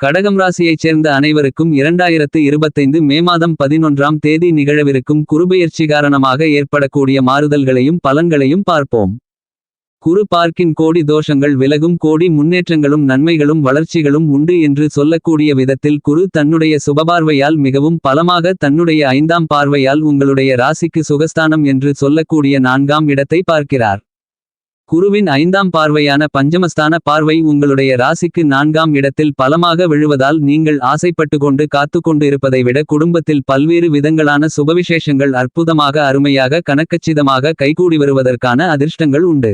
கடகம் ராசியைச் சேர்ந்த அனைவருக்கும் இரண்டாயிரத்து இருபத்தைந்து மே மாதம் பதினொன்றாம் தேதி நிகழவிருக்கும் குருபெயர்ச்சி காரணமாக ஏற்படக்கூடிய மாறுதல்களையும் பலன்களையும் பார்ப்போம். குரு பார்க்கின் கோடி தோஷங்கள் விலகும் கோடி முன்னேற்றங்களும் நன்மைகளும் வளர்ச்சிகளும் உண்டு என்று சொல்லக்கூடிய விதத்தில் குரு தன்னுடைய சுபபார்வையால் மிகவும் பலமாக தன்னுடைய ஐந்தாம் பார்வையால் உங்களுடைய ராசிக்கு சுகஸ்தானம் என்று சொல்லக்கூடிய நான்காம் இடத்தை பார்க்கிறார். குருவின் ஐந்தாம் பார்வையான பஞ்சமஸ்தான பார்வை உங்களுடைய ராசிக்கு நான்காம் இடத்தில் பலமாக விழுவதால் நீங்கள் ஆசைப்பட்டு கொண்டு காத்து கொண்டு இருப்பதை விட குடும்பத்தில் பல்வேறு விதங்களான சுபவிசேஷங்கள் அற்புதமாக அருமையாக கணக்கச்சிதமாக கைகூடி வருவதற்கான அதிர்ஷ்டங்கள் உண்டு.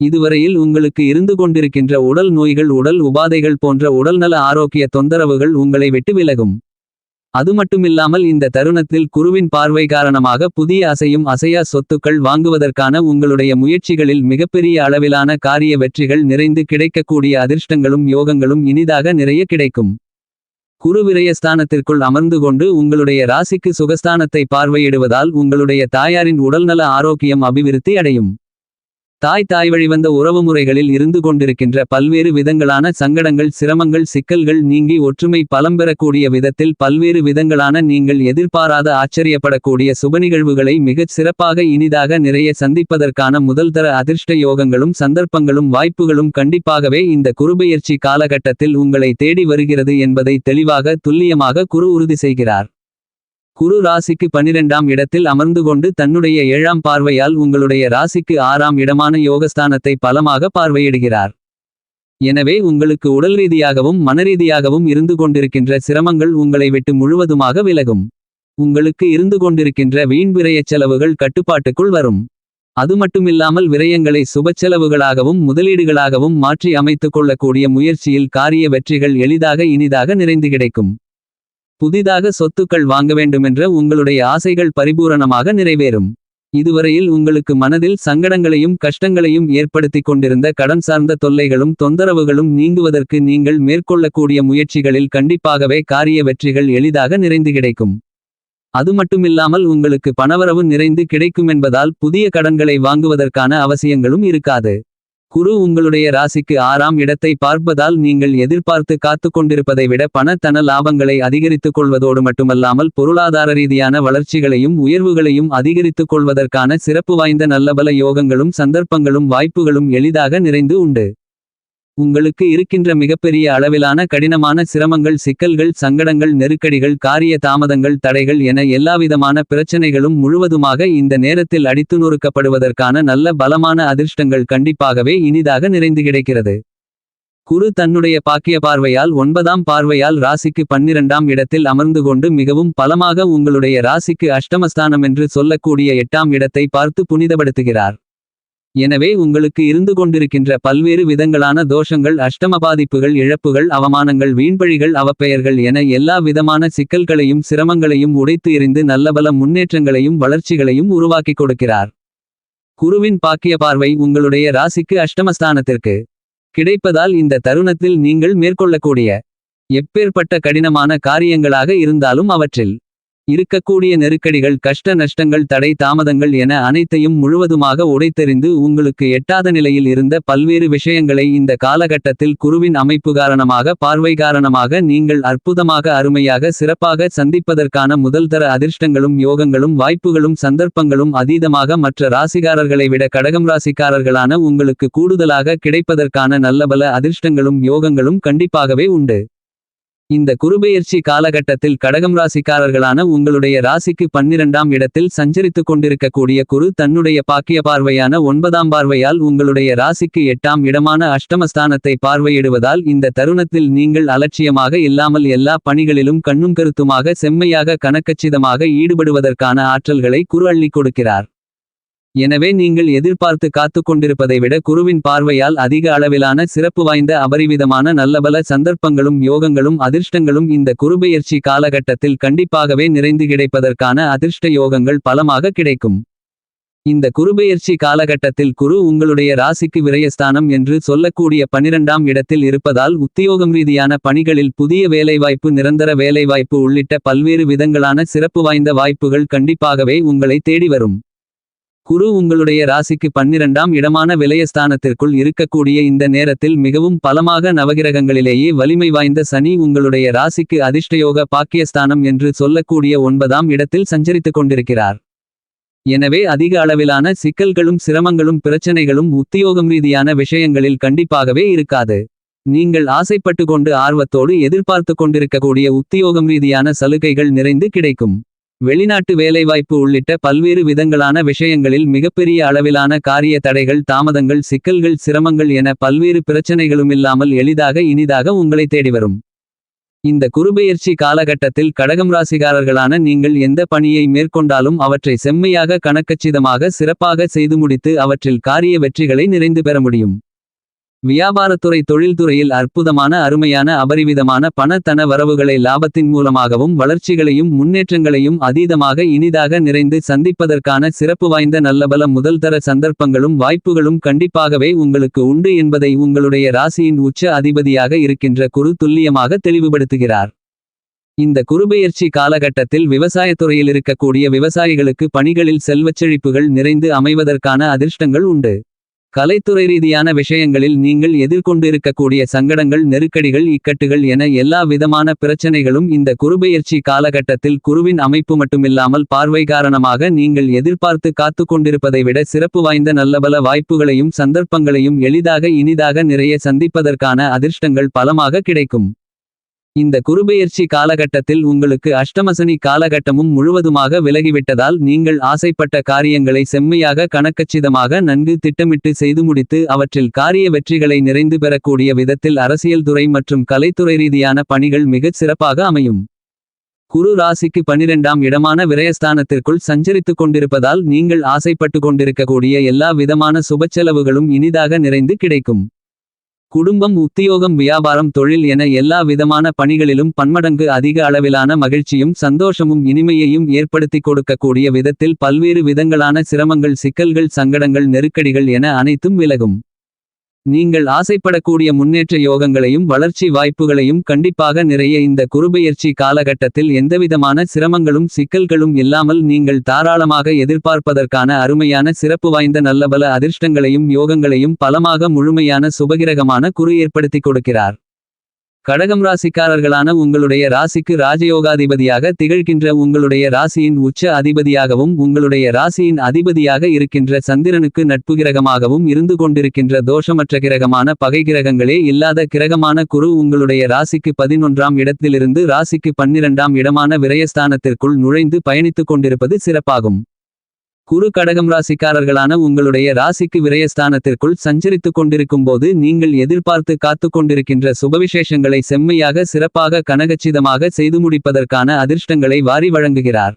இதுவரையில் உங்களுக்கு இருந்து கொண்டிருக்கின்ற உடல் நோய்கள் உடல் உபாதைகள் போன்ற உடல்நல ஆரோக்கிய தொந்தரவுகள் உங்களை விட்டு விலகும். அது மட்டுமில்லாமல் இந்த தருணத்தில் குருவின் பார்வை காரணமாக புதிய அசையும் அசையா சொத்துக்கள் வாங்குவதற்கான உங்களுடைய முயற்சிகளில் மிகப்பெரிய அளவிலான காரிய வெற்றிகள் நிறைந்து கிடைக்கக்கூடிய அதிர்ஷ்டங்களும் யோகங்களும் இனிதாக நிறைய கிடைக்கும். குரு விரயஸ்தானத்திற்குள் அமர்ந்து கொண்டு உங்களுடைய ராசிக்கு சுகஸ்தானத்தை பார்வையிடுவதால் உங்களுடைய தாயாரின் உடல்நல ஆரோக்கியம் அபிவிருத்தி அடையும். தாய் தாய் வழிவந்த உறவுமுறைகளில் இருந்து கொண்டிருக்கின்ற பல்வேறு விதங்களான சங்கடங்கள் சிரமங்கள் சிக்கல்கள் நீங்கி ஒற்றுமை பலம் பெறக்கூடிய விதத்தில் பல்வேறு விதங்களான நீங்கள் எதிர்பாராத ஆச்சரியப்படக்கூடிய சுபநிகழ்வுகளை மிகச் சிறப்பாக இனிதாக நிறைய சந்திப்பதற்கான முதல்தர அதிர்ஷ்ட யோகங்களும் சந்தர்ப்பங்களும் வாய்ப்புகளும் கண்டிப்பாகவே இந்த குருபெயர்ச்சி காலகட்டத்தில் உங்களை தேடி வருகிறது என்பதை தெளிவாக துல்லியமாக குரு உறுதி செய்கிறார். குரு ராசிக்கு பனிரெண்டாம் இடத்தில் அமர்ந்து கொண்டு தன்னுடைய ஏழாம் பார்வையால் உங்களுடைய ராசிக்கு ஆறாம் இடமான யோகஸ்தானத்தை பலமாக பார்வையிடுகிறார். எனவே உங்களுக்கு உடல் ரீதியாகவும் மனரீதியாகவும் இருந்து கொண்டிருக்கின்ற சிரமங்கள் உங்களை விட்டு முழுவதுமாக விலகும். உங்களுக்கு இருந்து கொண்டிருக்கின்ற வீண் விரயச் செலவுகள் கட்டுப்பாட்டுக்குள் வரும். அது மட்டுமில்லாமல் விரயங்களை சுபச்செலவுகளாகவும் முதலீடுகளாகவும் மாற்றி அமைத்துக் கொள்ளக்கூடிய முயற்சியில் காரிய வெற்றிகள் எளிதாக இனிதாக நிறைந்து கிடைக்கும். புதிதாக சொத்துக்கள் வாங்க வேண்டுமென்ற உங்களுடைய ஆசைகள் பரிபூரணமாக நிறைவேறும். இதுவரையில் உங்களுக்கு மனதில் சங்கடங்களையும் கஷ்டங்களையும் ஏற்படுத்திக் கொண்டிருந்த கடன் சார்ந்த தொல்லைகளும் தொந்தரவுகளும் நீங்குவதற்கு நீங்கள் மேற்கொள்ளக்கூடிய முயற்சிகளில் கண்டிப்பாகவே காரிய வெற்றிகள் எளிதாக நிறைந்து கிடைக்கும். அது மட்டுமில்லாமல் உங்களுக்கு பணவரவு நிறைந்து கிடைக்குமென்பதால் புதிய கடன்களை வாங்குவதற்கான அவசியங்களும் இருக்காது. குரு உங்களுடைய ராசிக்கு ஆறாம் இடத்தை பார்ப்பதால் நீங்கள் எதிர்பார்த்து காத்து கொண்டிருப்பதை விட பணத்தன லாபங்களை அதிகரித்துக் கொள்வதோடு மட்டுமல்லாமல் பொருளாதார ரீதியான வளர்ச்சிகளையும் உயர்வுகளையும் அதிகரித்துக் கொள்வதற்கான சிறப்பு வாய்ந்த நல்லபல யோகங்களும் சந்தர்ப்பங்களும் வாய்ப்புகளும் எளிதாக நிறைந்து உண்டு. உங்களுக்கு இருக்கின்ற மிகப்பெரிய அளவிலான கடினமான சிரமங்கள் சிக்கல்கள் சங்கடங்கள் நெருக்கடிகள் காரிய தாமதங்கள் தடைகள் என எல்லாவிதமான பிரச்சனைகளும் முழுவதுமாக இந்த நேரத்தில் அடித்து நொறுக்கப்படுவதற்கான நல்ல பலமான அதிர்ஷ்டங்கள் கண்டிப்பாகவே இனிதாக நிறைந்து கிடைக்கிறது. குரு தன்னுடைய பாக்கிய பார்வையால் ஒன்பதாம் பார்வையால் ராசிக்கு பன்னிரண்டாம் இடத்தில் அமர்ந்து கொண்டு மிகவும் பலமாக உங்களுடைய ராசிக்கு அஷ்டமஸ்தானம் என்று சொல்லக்கூடிய எட்டாம் இடத்தை பார்த்து புனிதப்படுத்துகிறார். எனவே உங்களுக்கு இருந்து கொண்டிருக்கின்ற பல்வேறு விதங்களான தோஷங்கள் அஷ்டம பாதிப்புகள் இழப்புகள் அவமானங்கள் வீண்பழிகள் அவப்பெயர்கள் என எல்லா விதமான சிக்கல்களையும் சிரமங்களையும் உடைத்து எறிந்து நல்லபல முன்னேற்றங்களையும் வளர்ச்சிகளையும் உருவாக்கிக் கொடுக்கிறார். குருவின் பாக்கிய பார்வை உங்களுடைய ராசிக்கு அஷ்டமஸ்தானத்திற்கு கிடைப்பதால் இந்த தருணத்தில் நீங்கள் மேற்கொள்ளக்கூடிய எப்பேற்பட்ட கடினமான காரியங்களாக இருந்தாலும் அவற்றில் இருக்கக்கூடிய நெருக்கடிகள் கஷ்ட நஷ்டங்கள் தடை தாமதங்கள் என அனைத்தையும் முழுவதுமாக உடைத்தெறிந்து உங்களுக்கு எட்டாத நிலையில் இருந்த பல்வேறு விஷயங்களை இந்த காலகட்டத்தில் குருவின் அமைப்பு காரணமாக பார்வை காரணமாக நீங்கள் அற்புதமாக அருமையாக சிறப்பாக சந்திப்பதற்கான முதல்தர அதிர்ஷ்டங்களும் யோகங்களும் வாய்ப்புகளும் சந்தர்ப்பங்களும் அதீதமாக மற்ற ராசிகாரர்களை விட கடகம் ராசிக்காரர்களான உங்களுக்கு கூடுதலாக கிடைப்பதற்கான நல்லபல அதிர்ஷ்டங்களும் யோகங்களும் கண்டிப்பாகவே உண்டு. இந்த குருபெயர்ச்சி காலகட்டத்தில் கடகம் ராசிக்காரர்களான உங்களுடைய ராசிக்கு பன்னிரண்டாம் இடத்தில் சஞ்சரித்துக் கொண்டிருக்கக்கூடிய குரு தன்னுடைய பாக்கிய பார்வையான ஒன்பதாம் பார்வையால் உங்களுடைய ராசிக்கு எட்டாம் இடமான அஷ்டமஸ்தானத்தை பார்வையிடுவதால் இந்த தருணத்தில் நீங்கள் அலட்சியமாக இல்லாமல் எல்லா பணிகளிலும் கண்ணும் கருத்துமாக செம்மையாக கணக்கச்சிதமாக ஈடுபடுவதற்கான ஆற்றல்களை குரு அள்ளிக் கொடுக்கிறார். எனவே நீங்கள் எதிர்பார்த்து காத்து கொண்டிருப்பதை விட குருவின் பார்வையால் அதிக அளவிலான சிறப்பு வாய்ந்த அபரிவிதமான நல்லபல சந்தர்ப்பங்களும் யோகங்களும் அதிர்ஷ்டங்களும் இந்த குருபெயர்ச்சி காலகட்டத்தில் கண்டிப்பாகவே நிறைந்து கிடைப்பதற்கான அதிர்ஷ்ட யோகங்கள் பலமாக கிடைக்கும். இந்த குருபெயர்ச்சி காலகட்டத்தில் குரு உங்களுடைய ராசிக்கு விரயஸ்தானம் என்று சொல்லக்கூடிய பனிரெண்டாம் இடத்தில் இருப்பதால் உத்தியோகம் ரீதியான பணிகளில் புதிய வேலைவாய்ப்பு நிரந்தர வேலைவாய்ப்பு உள்ளிட்ட பல்வேறு விதங்களான சிறப்பு வாய்ந்த வாய்ப்புகள் கண்டிப்பாகவே உங்களை தேடி வரும். குரு உங்களுடைய ராசிக்கு பன்னிரண்டாம் இடமான விலயஸ்தானத்திற்குள் இருக்கக்கூடிய இந்த நேரத்தில் மிகவும் பலமாக நவகிரகங்களிலேயே வலிமை வாய்ந்த சனி உங்களுடைய ராசிக்கு அதிர்ஷ்டயோக பாக்கியஸ்தானம் என்று சொல்லக்கூடிய ஒன்பதாம் இடத்தில் சஞ்சரித்துக் கொண்டிருக்கிறார். எனவே அதிக அளவிலான சிக்கல்களும் சிரமங்களும் பிரச்சனைகளும் உத்தியோகம் ரீதியான விஷயங்களில் கண்டிப்பாகவே இருக்காது. நீங்கள் ஆசைப்பட்டு கொண்டு ஆர்வத்தோடு எதிர்பார்த்து கொண்டிருக்கக்கூடிய உத்தியோகம் ரீதியான சலுகைகள் நிறைந்து கிடைக்கும். வெளிநாட்டு வேலைவாய்ப்பு உள்ளிட்ட பல்வேறு விதங்களான விஷயங்களில் மிகப்பெரிய அளவிலான காரிய தடைகள் தாமதங்கள் சிக்கல்கள் சிரமங்கள் என பல்வேறு பிரச்சனைகளுமில்லாமல் எளிதாக இனிதாக உங்களை தேடி வரும். இந்த குருபெயர்ச்சி காலகட்டத்தில் கடகம் ராசிகாரர்களான நீங்கள் எந்த பணியை மேற்கொண்டாலும் அவற்றை செம்மையாக கணக்கச்சிதமாக சிறப்பாக செய்து முடித்து அவற்றில் காரிய வெற்றிகளை நிறைந்து பெற முடியும். வியாபாரத்துறை தொழில்துறையில் அற்புதமான அருமையான அபரிவிதமான பணத்தன வரவுகளை லாபத்தின் மூலமாகவும் வளர்ச்சிகளையும் முன்னேற்றங்களையும் அதீதமாக இனிதாக நிறைந்து சந்திப்பதற்கான சிறப்பு வாய்ந்த நல்லபல முதல்தர சந்தர்ப்பங்களும் வாய்ப்புகளும் கண்டிப்பாகவே உங்களுக்கு உண்டு என்பதை உங்களுடைய ராசியின் உச்ச அதிபதியாக இருக்கின்ற குரு துல்லியமாக தெளிவுபடுத்துகிறார். இந்த குறுபெயர்ச்சி காலகட்டத்தில் விவசாயத்துறையில் இருக்கக்கூடிய விவசாயிகளுக்கு பணிகளில் செல்வச்செழிப்புகள் நிறைந்து அமைவதற்கான அதிர்ஷ்டங்கள் உண்டு. கலைத்துறை ரீதியான விஷயங்களில் நீங்கள் எதிர்கொண்டிருக்கக்கூடிய சங்கடங்கள் நெருக்கடிகள் இக்கட்டுகள் என எல்லா விதமான பிரச்சனைகளும் இந்த குருபெயர்ச்சி காலகட்டத்தில் குருவின் அமைப்பு மட்டுமில்லாமல் பார்வை காரணமாக நீங்கள் எதிர்பார்த்து காத்து கொண்டிருப்பதை விட சிறப்பு வாய்ந்த நல்லபல வாய்ப்புகளையும் சந்தர்ப்பங்களையும் எளிதாக இனிதாக நிறைய சந்திப்பதற்கான அதிர்ஷ்டங்கள் பலமாக கிடைக்கும். இந்த குருபெயர்ச்சி காலகட்டத்தில் உங்களுக்கு அஷ்டமசனி காலகட்டமும் முழுவதுமாக விலகிவிட்டதால் நீங்கள் ஆசைப்பட்ட காரியங்களை செம்மையாக கணக்கச்சிதமாக நன்கு திட்டமிட்டு செய்து முடித்து அவற்றில் காரிய வெற்றிகளை நிறைந்து பெறக்கூடிய விதத்தில் அரசியல் துறை மற்றும் கலைத்துறை ரீதியான பணிகள் மிகச் சிறப்பாக அமையும். குரு ராசிக்கு பனிரெண்டாம் இடமான விரயஸ்தானத்திற்குள் சஞ்சரித்துக் கொண்டிருப்பதால் நீங்கள் ஆசைப்பட்டு கொண்டிருக்கக்கூடிய எல்லா விதமான சுபச்செலவுகளும் இனிதாக நிறைந்து கிடைக்கும். குடும்பம் உத்தியோகம் வியாபாரம் தொழில் என எல்லா விதமான பணிகளிலும் பன்மடங்கு அதிக அளவிலான மகிழ்ச்சியும் சந்தோஷமும் இனிமையையும் ஏற்படுத்திக் கொடுக்கக்கூடிய விதத்தில் பல்வேறு விதங்களான சிரமங்கள் சிக்கல்கள் சங்கடங்கள் நெருக்கடிகள் என அனைத்தும் விலகும். நீங்கள் ஆசைப்படக்கூடிய முன்னேற்ற யோகங்களையும் வளர்ச்சி வாய்ப்புகளையும் கண்டிப்பாக நிறைய இந்த குருபெயர்ச்சி காலகட்டத்தில் எந்தவிதமான சிரமங்களும் சிக்கல்களும் இல்லாமல் நீங்கள் தாராளமாக எதிர்பார்ப்பதற்கான அருமையான சிறப்பு வாய்ந்த நல்லபல அதிர்ஷ்டங்களையும் யோகங்களையும் பலமாக முழுமையான சுபகிரகமான குறு ஏற்படுத்திக் கொடுக்கிறார். கடகம் ராசிக்காரர்களான உங்களுடைய ராசிக்கு ராஜயோகாதிபதியாக திகழ்கின்ற உங்களுடைய ராசியின் உச்ச அதிபதியாகவும் உங்களுடைய ராசியின் அதிபதியாக இருக்கின்ற சந்திரனுக்கு நட்பு கிரகமாகவும் இருந்து கொண்டிருக்கின்ற தோஷமற்ற கிரகமான பகை கிரகங்களே இல்லாத கிரகமான குரு உங்களுடைய ராசிக்கு பதினொன்றாம் இடத்திலிருந்து ராசிக்கு பன்னிரண்டாம் இடமான விரயஸ்தானத்திற்குள் நுழைந்து பயணித்துக் கொண்டிருப்பது சிறப்பாகும். குரு கடகம் ராசிக்காரர்களான உங்களுடைய ராசிக்கு விரயஸ்தானத்திற்குள் சஞ்சரித்துக் கொண்டிருக்கும்போது நீங்கள் எதிர்பார்த்து காத்து கொண்டிருக்கின்ற சுபவிசேஷங்களை செம்மையாக சிறப்பாக கனகச்சிதமாக செய்து முடிப்பதற்கான அதிர்ஷ்டங்களை வாரி வழங்குகிறார்.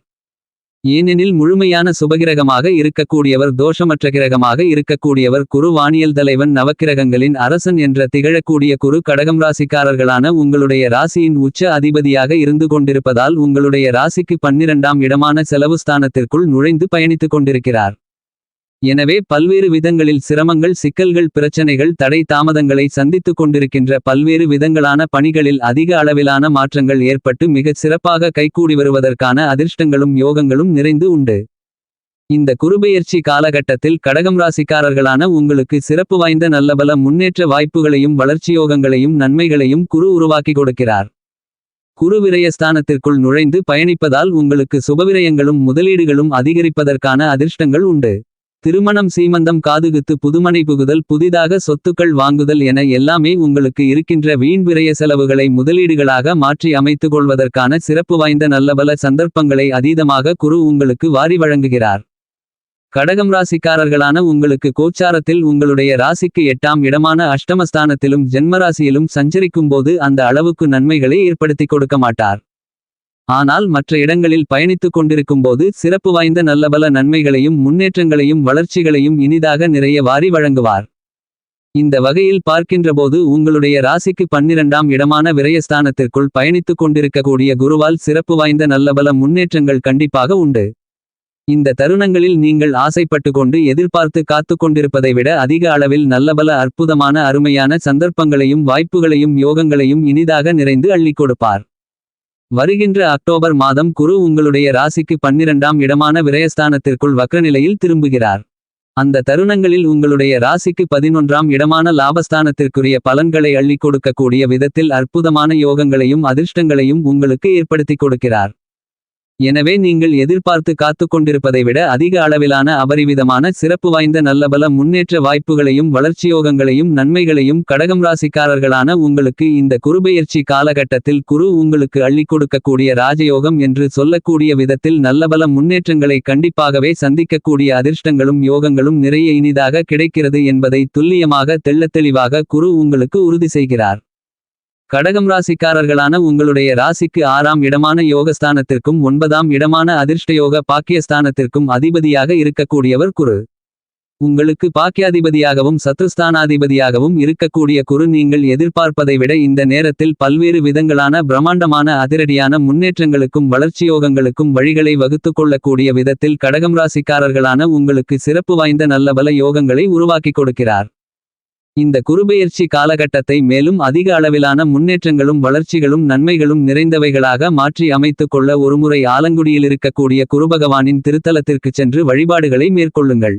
ஏனெனில் முழுமையான சுபகிரகமாக இருக்கக்கூடியவர் தோஷமற்ற கிரகமாக இருக்கக்கூடியவர் குரு வானியல் தலைவன் நவக்கிரகங்களின் அரசன் என்ற திகழக்கூடிய குரு கடகம் ராசிக்காரர்களான உங்களுடைய ராசியின் உச்ச அதிபதியாக இருந்து கொண்டிருப்பதால் உங்களுடைய ராசிக்கு பன்னிரண்டாம் இடமான செலவு ஸ்தானத்திற்குள் நுழைந்து பயணித்துக் கொண்டிருக்கிறார். எனவே பல்வேறு விதங்களில் சிரமங்கள் சிக்கல்கள் பிரச்சனைகள் தடை தாமதங்களை சந்தித்துக் கொண்டிருக்கின்ற பல்வேறு விதங்களான பணிகளில் அதிக அளவிலான மாற்றங்கள் ஏற்பட்டு மிகச் சிறப்பாக கைகூடி வருவதற்கான அதிர்ஷ்டங்களும் யோகங்களும் நிறைந்து உண்டு. இந்த குருபெயர்ச்சி காலகட்டத்தில் கடகம் ராசிக்காரர்களான உங்களுக்கு சிறப்பு வாய்ந்த நல்லபல முன்னேற்ற வாய்ப்புகளையும் வளர்ச்சியோகங்களையும் நன்மைகளையும் குரு உருவாக்கி கொடுக்கிறார். குரு விரயஸ்தானத்திற்குள் நுழைந்து பயணிப்பதால் உங்களுக்கு சுபவிரயங்களும் முதலீடுகளும் அதிகரிப்பதற்கான அதிர்ஷ்டங்கள் உண்டு. திருமணம் சீமந்தம் காதுகுத்து புதுமனை புகுதல் புதிதாக சொத்துக்கள் வாங்குதல் என எல்லாமே உங்களுக்கு இருக்கின்ற வீண் விரய செலவுகளை முதலீடுகளாக மாற்றி அமைத்துக் கொள்வதற்கான சிறப்பு வாய்ந்த நல்லபல சந்தர்ப்பங்களை அதீதமாக குரு உங்களுக்கு வாரி வழங்குகிறார். கடகம் ராசிக்காரர்களான உங்களுக்கு கோச்சாரத்தில் உங்களுடைய ராசிக்கு எட்டாம் இடமான அஷ்டமஸ்தானத்திலும் ஜென்மராசியிலும் சஞ்சரிக்கும்போது அந்த அளவுக்கு நன்மைகளை ஏற்படுத்திக் கொடுக்க மாட்டார். ஆனால் மற்ற இடங்களில் பயணித்துக் கொண்டிருக்கும்போது சிறப்பு வாய்ந்த நல்லபல நன்மைகளையும் முன்னேற்றங்களையும் வளர்ச்சிகளையும் இனிதாக நிறைய வாரி வழங்குவார். இந்த வகையில் பார்க்கின்றபோது உங்களுடைய ராசிக்கு பன்னிரண்டாம் இடமான விரயஸ்தானத்திற்குள் பயணித்துக் கொண்டிருக்கக்கூடிய குருவால் சிறப்பு வாய்ந்த நல்லபல முன்னேற்றங்கள் கண்டிப்பாக உண்டு. இந்த தருணங்களில் நீங்கள் ஆசைப்பட்டு கொண்டு எதிர்பார்த்து காத்து கொண்டிருப்பதை விட அதிக அளவில் நல்லபல அற்புதமான அருமையான சந்தர்ப்பங்களையும் வாய்ப்புகளையும் யோகங்களையும் இனிதாக நிறைந்து அள்ளிக் கொடுப்பார். வருகின்ற அக்டோபர் மாதம் குரு உங்களுடைய ராசிக்கு பன்னிரண்டாம் இடமான விரயஸ்தானத்திற்குள் வக்ரநிலையில் திரும்புகிறார். அந்த தருணங்களில் உங்களுடைய ராசிக்கு பதினொன்றாம் இடமான லாபஸ்தானத்திற்குரிய பலன்களை அள்ளிக் கொடுக்கக்கூடிய விதத்தில் அற்புதமான யோகங்களையும் அதிர்ஷ்டங்களையும் உங்களுக்கு ஏற்படுத்திக் கொடுக்கிறார். எனவே நீங்கள் எதிர்பார்த்து காத்துக்கொண்டிருப்பதை விட அதிக அளவிலான அபரிவிதமான சிறப்பு வாய்ந்த நல்லபல முன்னேற்ற வாய்ப்புகளையும் வளர்ச்சியோகங்களையும் நன்மைகளையும் கடகம் ராசிக்காரர்களான உங்களுக்கு இந்த குருபெயர்ச்சி காலகட்டத்தில் குரு உங்களுக்கு அள்ளிக் கொடுக்கக்கூடிய ராஜயோகம் என்று சொல்லக்கூடிய விதத்தில் நல்லபல முன்னேற்றங்களை கண்டிப்பாகவே சந்திக்கக்கூடிய அதிர்ஷ்டங்களும் யோகங்களும் நிறைய இனிதாக கிடைக்கிறது என்பதை துல்லியமாக தெள்ளத்தெளிவாக குரு உங்களுக்கு உறுதி செய்கிறார். கடகம் ராசிக்காரர்களான உங்களுடைய ராசிக்கு ஆறாம் இடமான யோகஸ்தானத்திற்கும் ஒன்பதாம் இடமான அதிர்ஷ்டயோக பாக்கியஸ்தானத்திற்கும் அதிபதியாக இருக்கக்கூடியவர் குரு. உங்களுக்கு பாக்கியாதிபதியாகவும் சத்ருஸ்தானாதிபதியாகவும் இருக்கக்கூடிய குரு நீங்கள் எதிர்பார்ப்பதை விட இந்த நேரத்தில் பல்வேறு விதங்களான பிரம்மாண்டமான அதிரடியான முன்னேற்றங்களுக்கும் வளர்ச்சியோகங்களுக்கும் வழிகளை வகுத்துக் கொள்ளக்கூடிய விதத்தில் கடகம் ராசிக்காரர்களான உங்களுக்கு சிறப்பு வாய்ந்த நல்லபல யோகங்களை உருவாக்கிக் கொடுக்கிறார். இந்த குருபெயர்ச்சி காலகட்டத்தை மேலும் அதிக அளவிலான முன்னேற்றங்களும் வளர்ச்சிகளும் நன்மைகளும் நிறைந்தவைகளாக மாற்றி அமைத்துக் கொள்ள ஒருமுறை ஆலங்குடியில் இருக்கக்கூடிய குருபகவானின் திருத்தலத்திற்குச் சென்று வழிபாடுகளை மேற்கொள்ளுங்கள்.